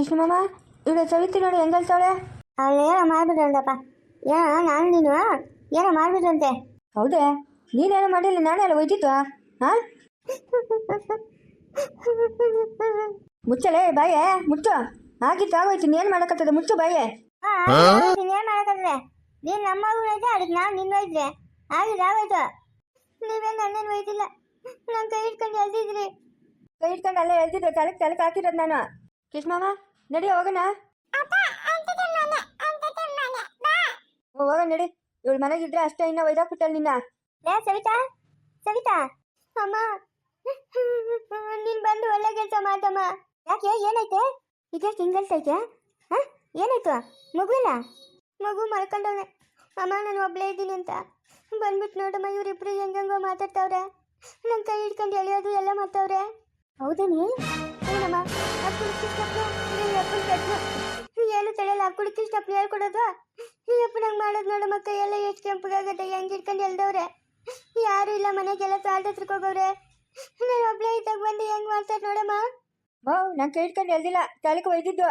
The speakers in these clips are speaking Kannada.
ಕೃಷ್ಣಮ್ಮ ಇವಳು ಸವಿತಿ ನೋಡಿ ಹೆಂಗಲ್ತಾವಳೆ ಅವಳು ಏನೋ ಮಾಡ್ಬಿಟ್ರಂತಪ್ಪ ಏನೋ ನಾನು ನೀನು? ಏನೋ ಮಾಡ್ಬಿಟ್ರಂತೆ? ಹೌದೇ ನೀನೇನೋ ಮಾಡಿಲ್ಲ ನಾನೇ ಅಲ್ಲ ಒಯ್ದಿತ್ತು ಹಾಂ ಮುಚ್ಚಲೇ ಬಾಯೇ ಮುಚ್ಚು. ಆಗಿತ್ತು ಆಗೋಯ್ತು ಏನು ಮಾಡಕತ್ತದ ಮುಚ್ಚು ಬಾಯೇ. ನೀನೇನ್ ಮಾಡಕಂದ್ರೆ ನೀನ್ ನಮ್ಮ ಐತೆ ಅದಕ್ಕೆ ನಾವು ನಿನ್ನ ಒಯ್ದ್ರೆ ಆಗಿದ್ ಆಗೋಯ್ತು. ನೀವೇ ನನ್ನೇನು ಒಯ್ದಿಲ್ಲ ನನ್ನ ಕೈ ಇಟ್ಕೊಂಡು ಎಲ್ದಿದ್ರಿ ಕೈ ಇಟ್ಕೊಂಡು ಅಲ್ಲೇ ಎಳ್ದಿದ್ದು ತಲೆಗೆ ತಲೆಗೆ ಹಾಕಿರೋದು ನಾನು. ಕೃಷ್ಣಮ್ಮ ನಡಿ ಹೋಗೋಣ ಹೋಗೋಣ ನಡಿ. ಮನೆಗೆ ಮನೆಗಿದ್ರೆ ಅಷ್ಟೇ ಇನ್ನ ಒಯ್ದಾಕ್ಬಿಟ್ಟಲ್ ನಿನ್ನ. ಲೇ ಸವಿತಾ ಸವಿತಾ. ಅಮ್ಮ. ನೀನ್ ಬಂದು ಒಳ್ಳೆ ಕೆಲಸ ಮಾತಮ್ಮ ಯಾಕೆ ಏನೈತೆ ಈಗ ಹಿಂಗಲ್ಸೈತೆ ಹಾ? ಏನಾಯ್ತು? ಮಗುವಿನ ಮಗು ಮಲ್ಕೊಂಡವ್ನೆ. ಅಮ್ಮ ನಾನು ಒಬ್ಳೇ ಇದ್ದೀನಿ ಅಂತ. ಬಂದ್ಬಿಟ್ಟು ನೋಡಮ್ಮ ಇವರಿಬ್ರು ಹೆಂಗಂಗೋ ಮಾತಾಡ್ತಾವ್ರೆ. ನನ್ನ ಕೈ ಹಿಡ್ಕೊಂಡು ಎಳೆಯೋದು ಎಲ್ಲ ಮಾಡ್ತಾವ್ರೆ. ಹೌದೇನಿ ಏನಮ್ಮ ಅಪ್ಪನ ಏನು ತಡೆಯಲ್ಲ ಕುಡಿಕೆ ಸ್ಟಪ್ನ ಹೇಳ್ಕೊಡೋದು ಈ ಮಾಡೋದು ಮಕ್ಕ ಎಲ್ಲ ಎಷ್ಟು ಕೆಂಪಗಾಗತ್ತೆ ಹೆಂಗೆ ಹಿಡ್ಕೊಂಡು ಎಲ್ದವ್ರೆ ಯಾರು ಇಲ್ಲ ಮನೆಗೆಲ್ಲ ಸಾಲದ ಹತ್ರಕ್ಕೆ ಹೋಗವ್ರೆ. ನಾನು ಒಬ್ಳೇ ಇದ್ದಾಗ ಬಂದು ಹೆಂಗ್ ಮಾಡ್ತಾರೆ ನೋಡಮ್ಮ? ಓ ನಾನು ಕೈ ಇಟ್ಕೊಂಡು ಎಲ್ದಿಲ್ಲ ತಲೆಗೆ ಒಯ್ದಿದ್ದು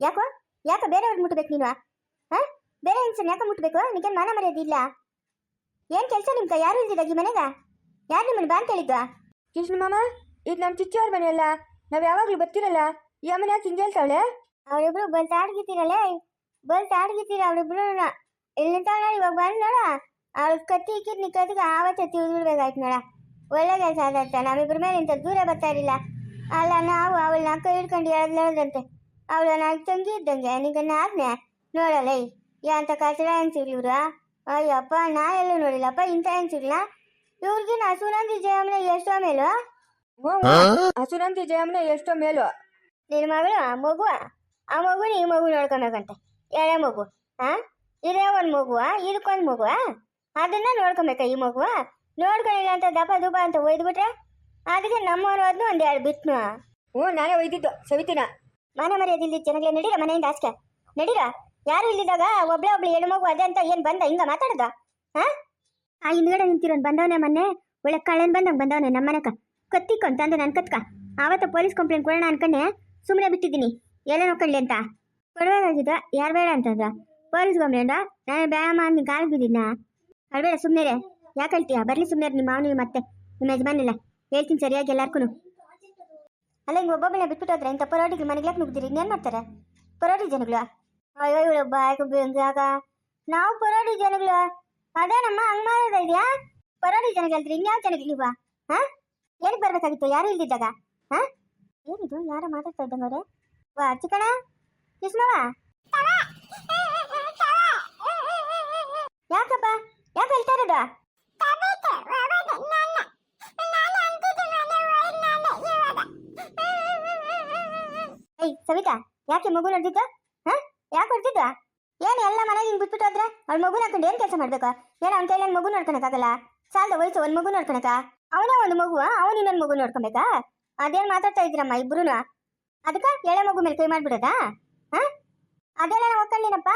ಯಾಕೋ? ಯಾಕೆ ಬೇರೆಯವ್ರು ಮುಟ್ಬೇಕು ನೀನು? ಹಾ? ಬೇರೆ ಹೆಂಗ್ಸನ್ ಯಾಕೆ ಮುಟ್ಬೇಕು? ನಿಗೇನು ಮಾನ ಮರ್ಯಾದೆ ಇಲ್ಲ? ಏನ್ ಕೆಲಸ ನಿಮ್ಗೆ? ಯಾರು ಇಲ್ದಿದ್ದಾಗ ಈ ಮನೆಗ? ಯಾರು ನಿಮ್ಮನ್ನು ಬಾ ಅಂತ ಹೇಳಿದ್ವಾ? ಕೃಷ್ಣಮ್ಮ ಇದು ನಮ್ಮ ಚಿಚ್ಚವ್ರ ಮನೆಯಲ್ಲ? ನಾವು ಯಾವಾಗಲೂ ಬರ್ತಿರಲ್ಲ? ಈ ಅಮ್ಮನ ಯಾಕೆ ಹಿಂಗೆ ಹೇಳ್ತಾವಳೆ? ಅವರಿಬ್ರು ಬಂದು ಆಡ್ಗಿತೀರಲ್ಲೇ ಬಂದು ಆಡ್ಗಿತೀರ ಅವ್ರಿಬ್ರು ಇಲ್ಲಿ ಇವಾಗ ಬಂದು ನೋಡ? ಅವ್ರ ಕತ್ತಿ ಇಕ್ಕಿದ್ ನೀ ಕತ್ತಿಗೆ ಆವತ್ತೆ ತಿಳಿದ್ಬಿಡ್ಬೇಕಾಯ್ತು ನೋಡ. ಒಳ್ಳೆ ಕೆಲಸ ಆದತ್ತ ನಮ್ಮಿಬ್ರ ಮೇಲೆ ಇಂಥ ದೂರ ಬರ್ತಾ ಇರಲಿಲ್ಲ. ಅಲ್ಲ ನಾವು ಅವಳನ್ನ ಕೈ ಹಿಡ್ಕೊಂಡು ಹೇಳದಂತೆ ಅವಳು ನನ್ನ ತಂಗಿ ಇದ್ದಂಗೆ. ನಿಗ ನಾಲ್ಕನೇ ನೋಡಲ್ಲ ಯಾಂತ ಕಚಡ ಹೆಂಗ್ ಸಿಗ್ಲಿ ಇವ್ರು? ಅಯ್ಯಪ್ಪ, ನಾ ಎಲ್ಲೂ ನೋಡಿಲ್ಲಪ್ಪ. ಇಂಥ ಹೆಂಗ್ ಇವ್ರಿಗೆ ಇವ್ರಿಗಿನ ಸುನಂದಿ ಜಯಮ್ಮನ ಎಷ್ಟೋ ಮೇಲೋ? ಹಸುರಂತಿ ಜಯಮ್ಮನ ಎಷ್ಟೋ ಮೇಲು. ನಿನ್ನ ಮಗಳು ಆ ಮಗು ಆ ಮಗು ಈ ಮಗು ನೋಡ್ಕೊಬೇಕಂತೆ ಎಳೆ ಮಗು ಹಾ ಇದೇ ಒಂದು ಮಗುವ ಇದಕ್ಕೊಂದು ಮಗುವ? ಅದನ್ನ ನೋಡ್ಕೊಬೇಕ ಈ ಮಗುವ? ನೋಡ್ಕೊಂಡಿಲ್ಲ ಅಂತ ದಪ ದುಬಾ ಅಂತ ಒಯ್ದ್ಬಿಟ್ರೆ? ಅದಕ್ಕೆ ನಮ್ಮವ್ರು ಹೋದ್ನು ಒಂದು ಎರಡು ಬಿಟ್ನು. ಹ್ಞೂ ನಾನೇ ಒಯ್ದಿದ್ದು ಸವಿತಿನ. ಮನೆ ಮರ್ಯಾದಿಲ್ಲಿ ಚೆನ್ನಾಗಿ ನಡೀರ ಮನೆಯಿಂದ ಆಸ್ಕೆ? ನಡೀರ? ಯಾರು ಇಲ್ಲಿದ್ದಾಗ ಒಬ್ಳೆ ಒಬ್ಳೆ ಹೆಣ್ಣು ಮಗು ಅದೇ ಅಂತ ಏನು ಬಂದ? ಹಿಂಗ ಮಾತಾಡ್ದ? ಹಾ ಆ ಹಿಂದ್ಗಡೆ ನಿಂತಿರೋನ್ ಬಂದವನೇ ಮೊನ್ನೆ? ಒಳ್ಳೆ ಕಳ್ಳನ್ ಬಂದಂಗೆ ಬಂದವನೇ ನಮ್ಮ ಮನೆಕ ಕತ್ತಿಕೊಂತ ಅಂದ ನನ್ನ ಕತ್ಕ? ಆವತ್ತು ಪೊಲೀಸ್ ಕಂಪ್ಲೇಂಟ್ ಕೊಡೋಣ ಅನ್ಕೊಂಡೆ. ಸುಮ್ಮನೆ ಬಿಟ್ಟಿದ್ದೀನಿ. ಎಲ್ಲ ನೋಡ್ಕೊಳ್ಳಿ ಅಂತ. ಕೊಡಬೇಕಾಗಿದ್ದ ಯಾರು ಬೇಡ ಅಂತಂದ್ರ ಪೊಲೀಸ್ ಕಂಪ್ಲೇಂಟ? ನಾನು ಬೇಡಮ್ಮ ಅಂತ ಕಾಲು ಬಿದ್ದಿದ್ನ? ಅಳ್ಬೇಡ ಸುಮ್ಮನೆ ಯಾಕೆ ಹೇಳ್ತೀಯ? ಬರಲಿ ಸುಮ್ಮನೆ ನಿಮ್ಮ ಮಾವನಿಗೆ ಮತ್ತೆ ನಿಮ್ಮ ಯಜಮಾನಿಲ್ಲ ಹೇಳ್ತೀನಿ ಸರಿಯಾಗಿ ಎಲ್ಲಾರ್ಗೂ ಅಲ್ಲ, ಹಿಂಗೆ ಒಬ್ಬೊಬ್ಬನೇ ಬಿಟ್ಬಿಟ್ಟು ಹೋದ್ರೆ ಇಂಥ ಪರೋಟಿಗೆ ಮನೆಗೆ ನುಗ್ದಿರಿ? ಇನ್ನೇನು ಮಾಡ್ತಾರೆ? ಪರೋಟಿ ಜನಗಳು? ಅಯ್ಯೋ, ಇವಳು ಬಾಯ್ಕು ಬೆಂಗಾಗ ನಾವು ಪರೋಟಿ ಜನಗಳು. ಅದೇನಮ್ಮ, ಹಂಗೆ ಮಾಡೋದ ಇದೆಯಾ? ಜನಗಳು ಅಲ್ರಿ ಇನ್ಯಾವ ಜನಗಳು ಹಾಂ ಹಾ? ಏನಕ್ಕೆ ಬರ್ಬೇಕಾಗಿತ್ತು? ಯಾರು ಇಲ್ದಿದ್ದಾಗ ಹಾ? ಏನಿದು? ಯಾರ ಮಾತಾಡ್ತಾ ಇದ್ದಂಗವ್ರೆ ವಾ ಚಿಕ್ಕಣ ಕೃಷ್ಣವ ಯಾಕಪ್ಪ? ಯಾಕೆ ಹೇಳ್ತಾ ಸವಿತಾ, ಯಾಕೆ ಮಗು ನೋಡ್ತಿದ್ದ ಹಾ? ಯಾಕೆ ಹೊಡ್ತಿದ್ದ ಏನು ಎಲ್ಲ ಮನೆಗೆ ಹಿಂಗೆ ಬಿಟ್ಬಿಟ್ಟು ಹೋದ್ರೆ? ಅವ್ಳ ಮಗು ಹಾಕೊಂಡು ಏನ್ ಕೆಲಸ ಮಾಡ್ಬೇಕು? ಏನು ಅವ್ನ ಕೈಲಿ ಮಗು ನೋಡ್ಕೊಳಕ್ಕಾಗಲ್ಲ? ಸಾಲದ ವಯಸ್ಸು ಒಂದು ಮಗು ನೋಡ್ಕೊಳಕ ಅವನೇ ಒಂದು ಮಗು ಅವನು ಇನ್ನೊಂದು ಮಗು ನೋಡ್ಕೊಬೇಕಾ? ಅದೇನ್ ಮಾತಾಡ್ತಾ ಇದ್ರಮ್ಮ ಇಬ್ರು ಅದಕ್ಕೆ ಎಳೆ ಮಗು ಮೇಲೆ ಕೈ ಮಾಡ್ಬಿಡೋದಾ? ಹಾ ಅದೆಲ್ಲ ನಾನು ಒಕ್ಕಳಿನಪ್ಪ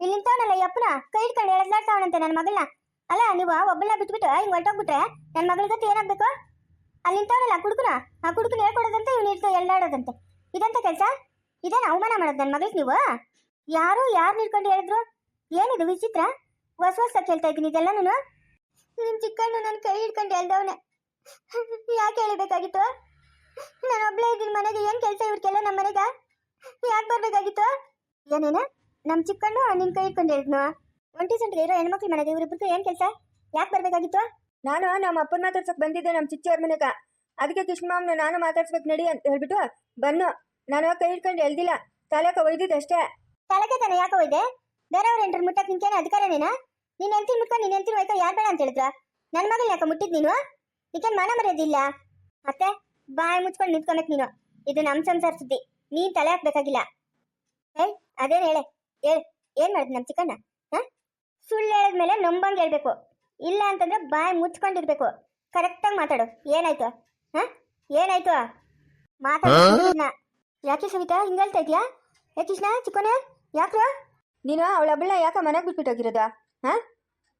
ಇಲ್ಲಿ ನಿಂತವನಲ್ಲ ಯಪ್ಪನ ಕೈ ಇಟ್ಕೊಂಡು ಎಳೆದಾಡ್ತಾವನಂತೆ ನನ್ನ ಮಗಳನ್ನ ಅಲ್ಲ, ನೀವು ಒಬ್ಬಳನ್ನ ಬಿಟ್ಬಿಟ್ಟು ಹಿಂಗೆ ಹೊರಟೋಗ್ಬಿಟ್ರೆ ನನ್ನ ಮಗಳ ಗತಿ ಏನಾಗಬೇಕು? ಅಲ್ಲಿ ನಿಂತವನಲ್ಲ ಕುಡುಕನ? ಆ ಕುಡುಕನ ಹೇಳ್ಕೊಡೋದಂತೆ, ಇವ್ನು ಇಡ್ತಾ ಎಲ್ಲಾಡೋದಂತೆ ಇದಂತ ಕೆಲಸ? ಇದನ್ನ ಅವಮಾನ ಮಾಡೋದು ನನ್ನ ಮಗಳಿಗೆ ನೀವು? ಯಾರು ಯಾರು ನಿಡ್ಕೊಂಡು ಹೇಳಿದ್ರು? ಏನಿದು ವಿಚಿತ್ರ? ಹೊಸ ಹೊಸ ಕೇಳ್ತಾ ಇದ್ದೀನಿ ಇದೆಲ್ಲ ನಾನು? ನಿಮ್ಮ ಚಿಕ್ಕಣ್ಣ ನನ್ನ ಕೈ ಹಿಡ್ಕೊಂಡು ಎಲ್ದವನೆ ಯಾಕೆ ಹೇಳಬೇಕಾಗಿತ್ತು? ನಾನು ಒಬ್ಳೆ ಇದ್ದೀನಿ ಮನೆಗೆ ಏನು ಕೆಲಸ ಇವ್ರಿಗೆಲ್ಲ ನಮ್ಮ ಮನೆಗೆ? ಯಾಕೆ ಬರಬೇಕಾಗಿತ್ತು? ಏನೇನ? ನಮ್ಮ ಚಿಕ್ಕಣ್ಣ ನಿನ್ ಕೈ ಇಟ್ಕೊಂಡು ಹೇಳಿದ್ನು? ಒಂಟಿ ಸಂಟಿಗೆ ಇರೋ ಹೆಣ್ಮಕ್ಳ ಮನೆಗೆ ಇವ್ರಿಬ್ರಿಗೆ ಏನು ಕೆಲಸ? ಯಾಕೆ ಬರಬೇಕಾಗಿತ್ತು? ನಾನು ನಮ್ಮ ಅಪ್ಪನ ಮಾತಾಡ್ಸಕ್ ಬಂದಿದ್ದೆ ನಮ್ಮ ಚಿಚ್ಚವ್ರ ಮನೆಗ. ಅದಕ್ಕೆ ಕೃಷ್ಣಮ್ಮನ ನಾನು ಮಾತಾಡ್ಸ್ಬೇಕು ನಡಿ ಅಂತ ಹೇಳ್ಬಿಟ್ಟು ಬನ್ನು ನಾನು ಕೈ ಹಿಡ್ಕೊಂಡು ಎಳ್ದಿಲ್ಲ ತಲೆಕ ಒಯ್ದಿದ್ದು ಅಷ್ಟೇ. ತಲೆಗೆ ತಾನೆ ಯಾಕೆ ಹೋಯ್ದೆ ಬೇರೆಯವ್ರ ಎಂಟ್ರ ಮುಟ್ಟಕ್ಕೆ ನಿನ್ಕೇನು ಅಧಿಕಾರನೇನಾ? ನೀನ್ ಎಂತಿ ಮುಟ್ಕೊಂಡು ನೀನ್ ಎಂತಿ ಹೋಯ್ಕೋ ಯಾರು ಬೇಡ ಅಂತ ಹೇಳಿದ್ರ ನನ್ನ ಮಗಳ ಯಾಕೆ ಮುಟ್ಟಿದ್ ನೀನು? ಈಗೇನು ಮನ ಮರ್ಯಾದಿಲ್ಲ? ಮತ್ತೆ ಬಾಯಿ ಮುಚ್ಕೊಂಡು ನಿಂತ್ಕೊಬೇಕು ನೀನು. ಇದು ನಮ್ಮ ಸಂಸಾರ ಸುದ್ದಿ. ನೀನ್ ತಲೆ ಹಾಕ್ಬೇಕಾಗಿಲ್ಲ. ಹೇ ಅದೇನು ಹೇಳೆ? ಹೇಳು ಏನ್ ಮಾಡಿದ್ ನಮ್ಮ ಚಿಕ್ಕಣ್ಣ? ಹಾ? ಸುಳ್ಳು ಹೇಳಿದ್ಮೇಲೆ ನಂಬಂಗೆ ಹೇಳ್ಬೇಕು. ಇಲ್ಲ ಅಂತಂದ್ರೆ ಬಾಯಿ ಮುಚ್ಕೊಂಡಿರ್ಬೇಕು. ಕರೆಕ್ಟಾಗಿ ಮಾತಾಡು. ಏನಾಯ್ತು? ಹಾ? ಏನಾಯ್ತು? ಮಾತಾಡ. ಯಾಕೆ ಸವಿತಾ ಹಿಂಗ್ ಹೇಳ್ತಾ ಇದೀಯಾ? ಏ ಕೃಷ್ಣ ಚಿಕ್ಕನೆ ಯಾಕ್ರ ನೀನು ಅವಳ ಹಬ್ಬಳ ಯಾಕ ಮನೆಗೆ ಬಿಟ್ಬಿಟ್ಟು ಹೋಗಿರೋದು? ಹಾ?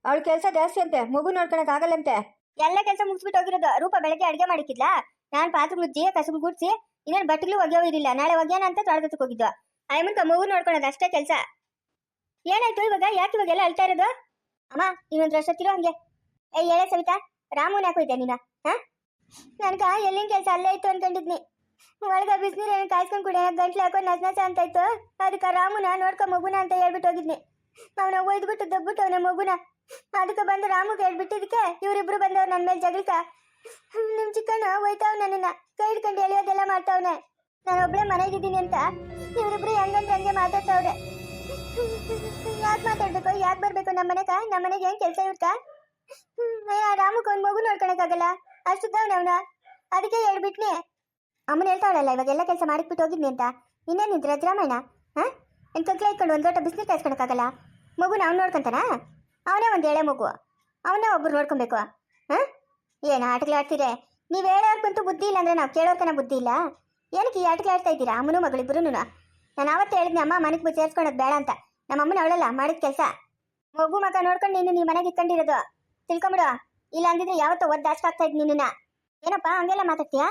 ಅವಳ ಕೆಲಸ ಜಾಸ್ತಿ ಅಂತೆ ಮಗು ನೋಡ್ಕೊಳಕ್ ಆಗಲ್ಲಂತೆ. ಎಲ್ಲ ಕೆಲಸ ಮುಗಿಸ್ಬಿಟ್ಟು ಹೋಗಿರೋದು. ರೂಪ ಬೆಳಗ್ಗೆ ಅಡುಗೆ ಮಾಡಿಕ್ಕಿದ್ಲಾ? ನಾನು ಪಾತ್ರೆ ಮುಜ್ಜಿ ಕಸಮ್ ಗುಡ್ಸಿ, ಇನ್ನೇನು ಬಟ್ಟೆಗಳು ಒಗೆಯೋದಿಲ್ಲ ನಾಳೆ ಒಗ್ಯಾನ ಅಂತ ತೊಳೆದಕ್ಕೆ ಹೋಗಿದ್ವು. ಅಯ್ಯಮ್ಮನ್ಕ ಮಗು ನೋಡ್ಕೊಳೋದು ಅಷ್ಟೇ ಕೆಲಸ. ಏನಾಯ್ತು ಇವಾಗ? ಯಾಕೆ ಇವಾಗ ಇವಾಗೆಲ್ಲ ಅಳ್ತಾ ಇರೋದು? ಅಮ್ಮ, ಇನ್ನೊಂದು ವರ್ಷ ತಿರೋ ಹಂಗೆ. ಏ ಹೇಳ ಸವಿತಾ. ರಾಮುನ ಯಾಕೋ ಇದೆ ನೀನ? ಹಾ? ನನ್ಗ ಎಲ್ಲಿನ ಕೆಲಸ? ಅಲ್ಲೇ ಇತ್ತು ಅನ್ಕೊಂಡಿದ್ನಿ. ಒಳಗ ಬಿಸಿನೀರು ಕಾಯ್ಸ್ಕೊಂಡ್ ಕುಡಿಯ ಗಂಟ್ಲು ಹಾಕೊಂಡು ನಸ ನಸ ಅಂತ ಇತ್ತು ಅದಕ್ಕೆ ರಾಮುನ ನೋಡ್ಕೊ ಮಗುನ ಅಂತ ಹೇಳ್ಬಿಟ್ಟು ಹೋಗಿದ್ನಿ. ಅವನ ಒಯ್ದ್ಬಿಟ್ಟು, ದಬ್ಬಿಟ್ಟು ಅವನ ಮಗುನ. ಅದಕ್ಕೆ ಬಂದು ರಾಮು ಹೇಳ್ಬಿಟ್ಟಿದಕ್ಕೆ ಇವರಿಬ್ರು ಬಂದವ್ರು ನನ್ನ ಮೇಲೆ ಜಗಳಕ ನಿಮ್ ಚಿಕ್ಕಣ್ಣ ಹೋಯ್ತಾವ್ ನನ್ನನ್ನ. ಕೈ ಹಿಡ್ಕೊಂಡು ಎಳೆಯೋದೆಲ್ಲ ಮಾಡ್ತಾವ್ನೆ. ನಾನು ಒಬ್ಳೆ ಮನೆಗಿದ್ದೀನಿ ಅಂತ ಇವರಿಬ್ರು ಹೆಂಗಂದ್ರೆ ಹಂಗೆ ಮಾತಾಡ್ತಾವ್ರೆ. ಯಾಕೆ ಮಾತಾಡ್ಬೇಕು? ಯಾಕೆ ಬರ್ಬೇಕು ನಮ್ಮ ಮನೆಗ? ನಮ್ಮ ಮನೆಗೆ ಏನ್ ಕೆಲಸ ಇವ್ರಕ? ರಾಮಕ್ ಒಂದ್ ಮಗು ನೋಡ್ಕೊಳಕ್ಕಾಗಲ್ಲ? ಅಷ್ಟಿದ್ದವ್ನ ಅವನ ಅದಕ್ಕೆ ಹೇಳ್ಬಿಟ್ನಿ. ಅಮ್ಮನ ಹೇಳ್ತಾವಳಲ್ಲ ಇವಾಗ ಎಲ್ಲ ಕೆಲಸ ಮಾಡಿಕ್ಬಿಟ್ಟು ಹೋಗಿದ್ನಿ ಅಂತ. ಇನ್ನೇನು ನಿಂತ್ರ? ರಾಮಾಯಣ ಹಾ? ಕಗ್ಲ ಇಟ್ಕೊಂಡು ಒಂದು ಲೋಟ ಬಿಸಿನೀರು ಕಾಯಿಸ್ಕೊಳಕ್ಕಾಗಲ್ಲ? ಮಗುನ ಅವ್ನು ನೋಡ್ಕೊಂತಾನ? ಅವನೇ ಒಂದು ಎಳೆ ಮಗು. ಅವನೇ ಒಬ್ರು ನೋಡ್ಕೊಬೇಕು. ಹಾಂ? ಏನು ಆಟಗಳು ಆಡ್ತೀರಿ ನೀವು ಹೇಳೋರ್ಗಂತೂ ಬುದ್ಧಿ ಇಲ್ಲ ಅಂದರೆ ನಾವು ಕೇಳೋರ್ಕನ ಬುದ್ಧಿ ಇಲ್ಲ? ಏನಕ್ಕೆ ಈ ಆಟಗಳು ಆಡ್ತಾ ಇದ್ದೀರಾ? ಅಮ್ಮನೂ ಮಗಳಿಬ್ರು ನಾನು ಅವತ್ತೇ ಹೇಳಿದ್ನಿ, ಅಮ್ಮ, ಮನೆಗೆ ಸೇರ್ಸ್ಕೊಳೋದು ಬೇಡ ಅಂತ. ನಮ್ಮ ಅಮ್ಮನ ಅವಳಲ್ಲ, ಮಾಡಿದ ಕೆಲಸ. ಮಗು ಮಗ ನೋಡ್ಕೊಂಡು ನೀನು ನೀ ಮನೆಗೆ ಇಟ್ಕೊಂಡಿರೋದು. ತಿಳ್ಕೊಂಬಿಡು. ಇಲ್ಲ ಅಂದಿದ್ರೆ ಯಾವತ್ತೋ ಒದ್ದು ಆಗ್ತಾ ಇದ್ ನಿನ್ನ ಏನಪ್ಪ, ಹಂಗೆಲ್ಲ ಮಾತಾಡ್ತೀಯಾ?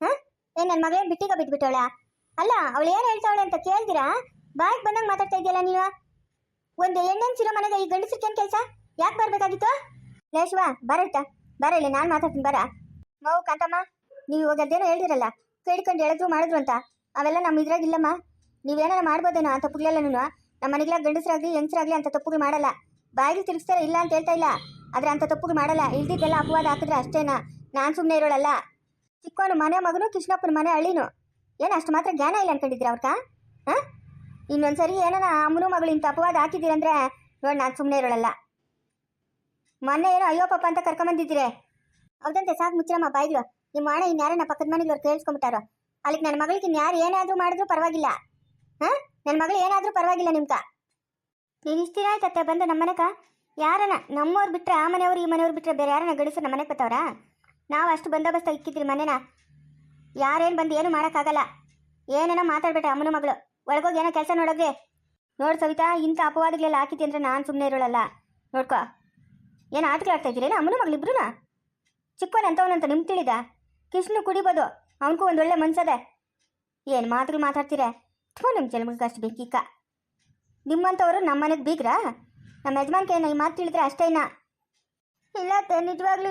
ಹಾಂ? ಏನು ನನ್ನ ಮಗಳೇ ಬಿಟ್ಟಿಗ ಬಿಟ್ಬಿಟ್ಟವಳ ಅಲ್ಲ ಅವಳು ಏನು ಹೇಳ್ತಾವಳೆ ಅಂತ ಕೇಳ್ತೀರಾ? ಬಾಯಿಗೆ ಬಂದಂಗೆ ಮಾತಾಡ್ತಾ ಇದೆಯಲ್ಲ ನೀನು? ಒಂದು ಹೆಣ್ಣೆನ್ಸಿರೋ ಮನೆಗೆ ಈ ಗಂಡಸರ್ಕೇನ್ ಕೆಲಸ? ಯಾಕೆ ಬರ್ಬೇಕಾಗಿತ್ತು? ಲೇ ಶಿವ ಬರಟ್ಟ ಬರ ಇಲ್ಲಿ, ನಾನು ಮಾತಾಡ್ತೀನಿ, ಬರ. ಮೌ, ಕಾಂತಮ್ಮ, ನೀವು ಇವಾಗ ಅದೇನೋ ಹೇಳಿದಿರಲ್ಲ. ಕೇಳ್ಕೊಂಡು ಹೇಳಿದ್ರು ಮಾಡಿದ್ರು ಅಂತ. ಅವೆಲ್ಲ ನಮ್ಮ ಇದ್ರಾಗಿಲ್ಲಮ್ಮ ನೀವೇನಾರ ಮಾಡ್ಬೋದೇನೋ ಅಂತ ತಪ್ಪುಗಳೆಲ್ಲನೂ ನಮ್ಮ ಮನೆಗೆಲ್ಲ ಗಂಡಸರಾಗ್ಲಿ, ಹೆಂಗಸರಾಗ್ಲಿ ಅಂತ ತಪ್ಪುಗಳು ಮಾಡಲ್ಲ. ಬಾಯಿಗೆ ತಿರುಗಿಸ್ತಾರೆ ಇಲ್ಲ ಅಂತ ಹೇಳ್ತಾ ಇಲ್ಲ. ಆದರೆ ಅಂತ ತಪ್ಪುಗೆ ಮಾಡಲ್ಲ. ಇಲ್ದಿದ್ದೆಲ್ಲ ಅಪವಾದ ಹಾಕಿದ್ರೆ ಅಷ್ಟೇನಾ? ನಾನು ಸುಮ್ಮನೆ ಇರೋಳಲ್ಲ. ಚಿಕ್ಕವನು ಮನೆ ಮಗನು, ಕೃಷ್ಣಪ್ಪನ ಮನೆ ಹಳ್ಳಿನೂ. ಏನು ಅಷ್ಟು ಮಾತ್ರ ಜ್ಞಾನ ಇಲ್ಲ ಅನ್ಕೊಂಡಿದ್ರಿ ಅವ್ರಕ್ಕ ಹಾಂ? ಇನ್ನೊಂದ್ಸರಿ ಏನಾರ ಅಮ್ಮನು ಮಗಳು ಇಂಥ ಅಪವಾದ ಹಾಕಿದ್ದೀರಂದ್ರೆ ನೋಡಿ ನಾನು ಸುಮ್ಮನೆ ಇರೋಳಲ್ಲ. ಮೊನ್ನೆ ಏನೋ ಅಯ್ಯೋ ಪಾಪ ಅಂತ ಕರ್ಕೊಂಬಂದಿದ್ದೀರಿ. ಹೌದಂತೆ, ಸಾಕು ಮುಚ್ಚರಮ್ಮ ಬಾಯ್ಗಳು ನಿಮ್ಮ ಅಣ್ಣ ಇನ್ಯಾರನ್ನ ಪಕ್ಕದ ಮನೆಗೆ ಕೇಳಿಸ್ಕೊಂಬಿಟ್ಟಾರೋ? ಅಲ್ಲಿಗೆ ನನ್ನ ಮಗಳಿಗೆ ಇನ್ಯಾರು ಏನಾದರೂ ಮಾಡಿದ್ರು ಪರವಾಗಿಲ್ಲ. ಹಾಂ? ನನ್ನ ಮಗಳು ಏನಾದರೂ ಪರವಾಗಿಲ್ಲ ನಿಮ್ಕ. ನೀವು ಇಷ್ಟಿರ ಆಯ್ತತ್ತೆ ಬಂದು ನಮ್ಮ ಯಾರನ? ನಮ್ಮವ್ರು ಬಿಟ್ಟರೆ ಆ ಮನೆಯವ್ರು ಈ ಮನೆಯವ್ರು ಬಿಟ್ಟರೆ ಬೇರೆ ಯಾರನ್ನ ಗಡಿಸು ನಮ್ಮ ಮನೆಗೆ ಬತ್ತವ್ರಾ? ನಾವು ಅಷ್ಟು ಬಂದೋಬಸ್ತ ಇಕ್ಕಿದ್ರಿ ಮನೆನ. ಯಾರೇನು ಬಂದು ಏನು ಮಾಡೋಕ್ಕಾಗಲ್ಲ. ಏನೇನೋ ಮಾತಾಡ್ಬೇಡ ಅಮ್ಮನ ಮಗಳು. ಒಳಗೋಗಿ ಏನೋ ಕೆಲಸ ನೋಡೋದೇ ನೋಡು ಸವಿತಾ, ಇಂಥ ಅಪವಾದಗಳೆಲ್ಲ ಹಾಕಿದ್ದೆ ಅಂದರೆ ನಾನು ಸುಮ್ಮನೆ ಇರೋಳಲ್ಲ. ನೋಡ್ಕೋ. ಏನು ಆಟಗಳು ಆಡ್ತಾ ಇದ್ದೀರೇನು ಅಮ್ಮನ ಮಗಳು ಇಬ್ರುನ? ಚಿಕ್ಕವನ ಅಂತವನಂತ ನಿಮ್ಗೆ ತಿಳಿದ? ಕೃಷ್ಣ ಕುಡಿಬೋದು. ಅವನಿಗೂ ಒಂದು ಒಳ್ಳೆ ಮನ್ಸದೆ. ಏನು ಮಾತುಗಳು ಮಾತಾಡ್ತೀರಾ? ಥೂ ನಿಮ್ಮ ಜನ್ಮಕ್ಕೆ ಅಷ್ಟು ಬೇಕಿಕ್ಕ ನಿಮ್ಮಂಥವ್ರು ನಮ್ಮ ಮನೆಗೆ ಬೀಗ್ರಾ ನಮ್ಮ ಯಜಮಾನ್ಕೆ ಈ ಮಾತು ತಿಳಿದ್ರೆ ಅಷ್ಟೇ ಇನ್ನ. ಇಲ್ಲ ಅತ್ತೆ ನಿಜವಾಗ್ಲೂ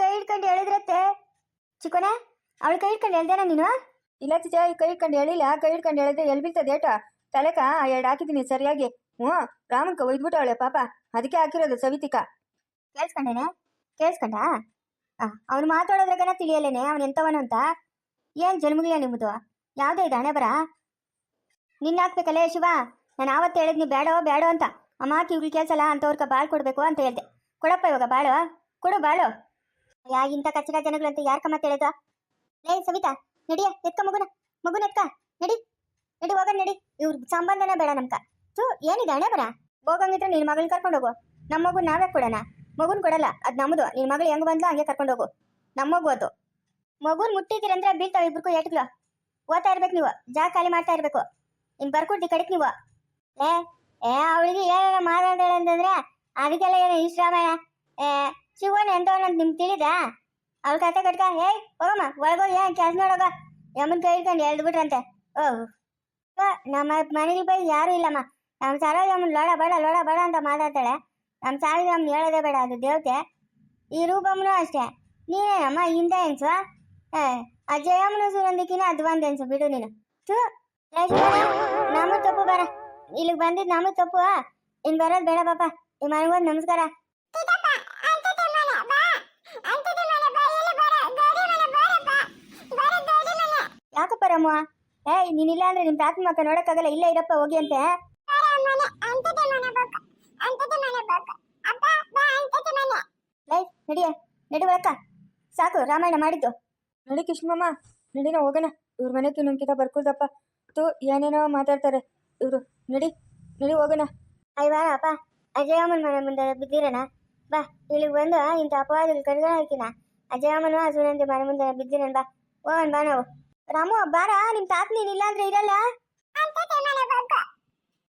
ಕೈ ಹಿಡ್ಕೊಂಡು ಹೇಳಿದ್ರತ್ತೆ. ಚಿಕ್ಕನೇ ಅವಳು ಕೈ ಹಿಡ್ಕೊಂಡು ಹೇಳ್ದೇನಾ ನೀನು? ಇಲ್ಲ ಚಿಚ ಈ ಕೈ ಇಟ್ಕೊಂಡು ಹೇಳಿಲ್ಲ ಕೈ ಇಟ್ಕೊಂಡು ಹೇಳಿದ್ರೆ ಎಲ್ಲಿ ಬೀಳ್ತದೆ ಏಟ? ತಲೆಕ? ಎರಡು ಹಾಕಿದ್ದೀನಿ ಸರಿಯಾಗಿ. ಹ್ಞೂ ರಾಮನ್ಕ ಒಯ್ದ್ಬಿಟ್ಟವಳೆ ಪಾಪ. ಅದಕ್ಕೆ ಹಾಕಿರೋದು ಸವಿತಿಕ. ಕೇಳಿಸ್ಕೊಂಡೇನೆ? ಕೇಳಿಸ್ಕೊಂಡ? ಅವನು ಮಾತಾಡೋದ್ರಾಗನ ತಿಳಿಯಲೇನೆ, ಅವನು ಎಂತವನು ಅಂತ? ಏನು ಜನ್ಮಗಳ ನಿಮ್ಮದು? ಯಾವುದೇ ಇದು, ಹಣೆ ಬರ? ನಿನ್ನ ಹಾಕ್ಬೇಕಲ್ಲ, ಶಿವ? ನಾನು ಆವತ್ತು ಹೇಳಿದ್ನಿ ಬೇಡೋ ಬೇಡೋ ಅಂತ. ಅಮ್ಮ ಕಿವ್ಗಳು ಕೇಳ್ಸಲ್ಲ, ಅಂತವ್ರಕ ಬಾಳ್ ಕೊಡಬೇಕು ಅಂತ ಹೇಳ್ದೆ. ಕೊಡಪ್ಪ ಇವಾಗ, ಬಾಳು. ಕೊಡು, ಬಾಳು. ಯಾ ಇಂಥ ಕಚ್ಚಡ ಜನಗಳಂತ ಅಂತ ಯಾರ್ಕ ಮತ್ತೆ ಹೇಳಿದ ಲೇ, ಸವಿತಾ ನಡಿಯ ಎತ್ಕ ಮಗುನ ಮಗುನ ಎತ್ಕ. ನಡಿ ನಡಿ ಹೋಗ ನಡಿ. ಇವ್ರ ಸಂಬಂಧನೇ ಬೇಡ ನಮ್ಕ. ಚೂ ಏನಿದೆ ಹಣೆ ಬರ? ಹೋಗಂಗಿದ್ರೆ ನಿನ್ನ ಮಗಳನ್ನ ಕರ್ಕೊಂಡು ಹೋಗು. ನಮ್ಮ ಮಗು ನಾವೇ ಕೊಡೋಣ. ಮಗುನ್ ಕೊಡಲ್ಲ, ಅದ್ ನಮ್ದು. ನಿನ್ ಮಗಳು ಹೆಂಗ್ ಬಂದ್ಲ ಹಂಗೆ ಕರ್ಕೊಂಡು ಹೋಗು. ನಮ್ಮ ಮಗು ಅದು. ಮಗುನ್ ಮುಟ್ಟಿದ್ದೀರಂದ್ರೆ ಬೀಳ್ತಾವ ಇಬ್ರು ಏಟ್ಗಳು. ಓದ್ತಾ ಇರ್ಬೇಕು ನೀವು. ಜಾಗ ಖಾಲಿ ಮಾಡ್ತಾ ಇರ್ಬೇಕು. ಇನ್ ಬರ್ಕೊಡ್ತಿ ಕಡಿಕ್ ನೀವು. ಏ ಏ, ಅವಳಿಗೆ ಏನಾರ ಮಾತಾಡ್ತಾಳೆ ಅಂತಂದ್ರೆ, ಅದಕ್ಕೆಲ್ಲ ಏನೋ ಇಷ್ಟ ಏ ಎಂತವನ್ ಎಂತವನಂತ ನಿಮ್ಗೆ ತಿಳಿದ? ಅವ್ಳ ಕತೆ ಕಟ್ಕ ಹೇಯ್ ಹೋಗಮ್ಮ ಒಳಗೋ ಏನ್ ಕೆಲಸ ನೋಡೋಗ. ಯಮ್ಮನ್ ಕೈ ಹಿಡ್ಕೊಂಡು ಎಳ್ದು ಬಿಟ್ರಂತೆ ಓ ನಮ್ಮ ಮನೇಲಿ ಬೈ ಯಾರು ಇಲ್ಲಮ್ಮ. ನಮ್ಮ ಯಮ್ಮನ್ ಲೋಡ ಬೇಡ ಲೋಡ ಬೇಡ ಅಂತ ಮಾತಾಡ್ತಾಳೆ. ನಮ್ಮ ಸಾವಿರಮ್ಮ ಹೇಳೋದೇ ಬೇಡ, ಅದು ದೇವತೆ. ಈ ರೂಪಮ್ಮನೂ ಅಷ್ಟೇ. ನೀನೇನಮ್ಮ ಹಿಂದೆ ಎನ್ಸು ಆ? ಜಯಮ್ಮನ ಸುರಂದಿಕಿನ ಅದು ಒಂದು ಎನ್ಸು ಬಿಡು ನೀನು. ಥೂ ನಮ್ಮ ತಪ್ಪು ಬರ. ಇಲ್ಲಿಗೆ ಬಂದಿದ್ದು ನಮ್ಮ ತಪ್ಪು ಇನ್ ಬರೋದು ಬೇಡ ಪಾಪ. ಈ ಮನೆಗೊಂದು ನಮಸ್ಕಾರ. ರಮ್ಮ ಏಯ್ ನೀನಿಲ್ಲ ಅಂದ್ರೆ ನಿಮ್ ತಾತನ ಮಕ್ಕ ನೋಡಕ್ಕಾಗಲ್ಲ. ಇಲ್ಲೇ ಇರಪ್ಪ ಹೋಗಿ ಅಂತೆ. ಲೈ ನಡಿಯ ನಡಿ ಒಳಕ್ಕ. ಸಾಕು ರಾಮಾಯಣ ಮಾಡಿದ್ದು. ನಡಿ ಕೃಷ್ಣಮ್ಮ ನಡಿನ ಹೋಗೋಣ. ಇವ್ರ ಮನೆ ಇನ್ನೊಂದ್ಕಿತ ಬರ್ಕೊಳ್ದಪ್ಪ. ತು ಏನೇನೋ ಮಾತಾಡ್ತಾರೆ. ಇವ್ರು ನಡಿ ನಡಿ ಹೋಗೋಣ. ಅಯ್ಯ ಅಪ್ಪ ಅಜಯಮ್ಮನ ಮನೆ ಮುಂದೆ ಬಿದ್ದಿರಣ. ಬಾ ಇಲ್ಲಿಗೆ ಬಂದು ಇಂಥ ಅಪವಾದಗಳು ಕಡಿದ ಹಾಕಿನ. ಅಜಯಮ್ಮನು ಹಸುವಿನಂತೆ ಮನೆ ಮುಂದೆ ಬಿದ್ದಿರಣ. ಬಾ ಓನ್ ಬಾ ನಾವು. ರಾಮು, ಬಾರ, ನಿಮ್ ತಾತ ನೀನ್ ಇಲ್ಲ ಅಂದ್ರೆ ಇರಲ್ಲ?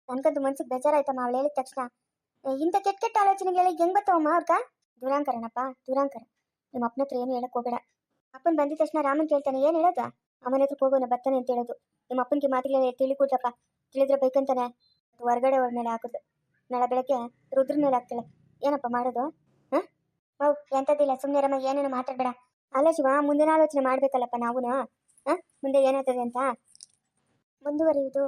ನನ್ಕಂತೂ ಮನ್ಸಿಗೆ ಬೇಜಾರಾಯ್ತಮ್ಮ ಅವಳು ಹೇಳಿದ ತಕ್ಷಣ. ಇಂಥ ಕೆಟ್ಟ ಕೆಟ್ಟ ಆಲೋಚನೆಗಳಿಗೆ ಹೆಂಗ್ ಬರ್ತಾವಮ್ಮ ಅವ್ರಕ? ದೂರಾಂಕರನಪ್ಪ, ದುರಾಂಕರ. ನಿಮ್ಮ ಅಪ್ಪನ ಹತ್ರ ಏನು ಹೇಳಕ್ ಹೋಗ್ಬೇಡ. ಅಪ್ಪನ್ ಬಂದಿದ ತಕ್ಷಣ ರಾಮನ್ ಕೇಳ್ತಾನೆ, ಏನ್ ಹೇಳೋದು? ಅಮ್ಮನ ಹತ್ರ ಹೋಗೋಣ ಬರ್ತಾನೆ ಅಂತ ಹೇಳೋದು. ನಿಮ್ಮ ಅಪ್ಪನಿಗೆ ತಿಳಿ ಕೊಡ್ರಪ್ಪ, ತಿಳಿದ್ರೆ ಬೇಕಂತಾನೆ. ಹೊರಗಡೆ ಅವ್ರ ಮೇಲೆ ಹಾಕೋದು. ನಾಳೆ ಬೆಳಗ್ಗೆ ರುದ್ರ ಮೇಲೆ ಹಾಕ್ತಾಳೆ. ಏನಪ್ಪ ಮಾಡೋದು? ಹಾಂ? ಎಂಥದ್ದಿಲ್ಲ ಸುಮ್ಮನೆ ರಮ್ಮ ಏನೇನು ಮಾತಾಡಬೇಡ. ಅಲ್ಲ ಶಿವ, ಮುಂದಿನ ಆಲೋಚನೆ ಮಾಡಬೇಕಲ್ಲಪ್ಪ ನಾವು ಹಾಂ ಮುಂದೆ ಏನಾಗ್ತದೆ ಅಂತ ಮುಂದುವರಿಯುವುದು.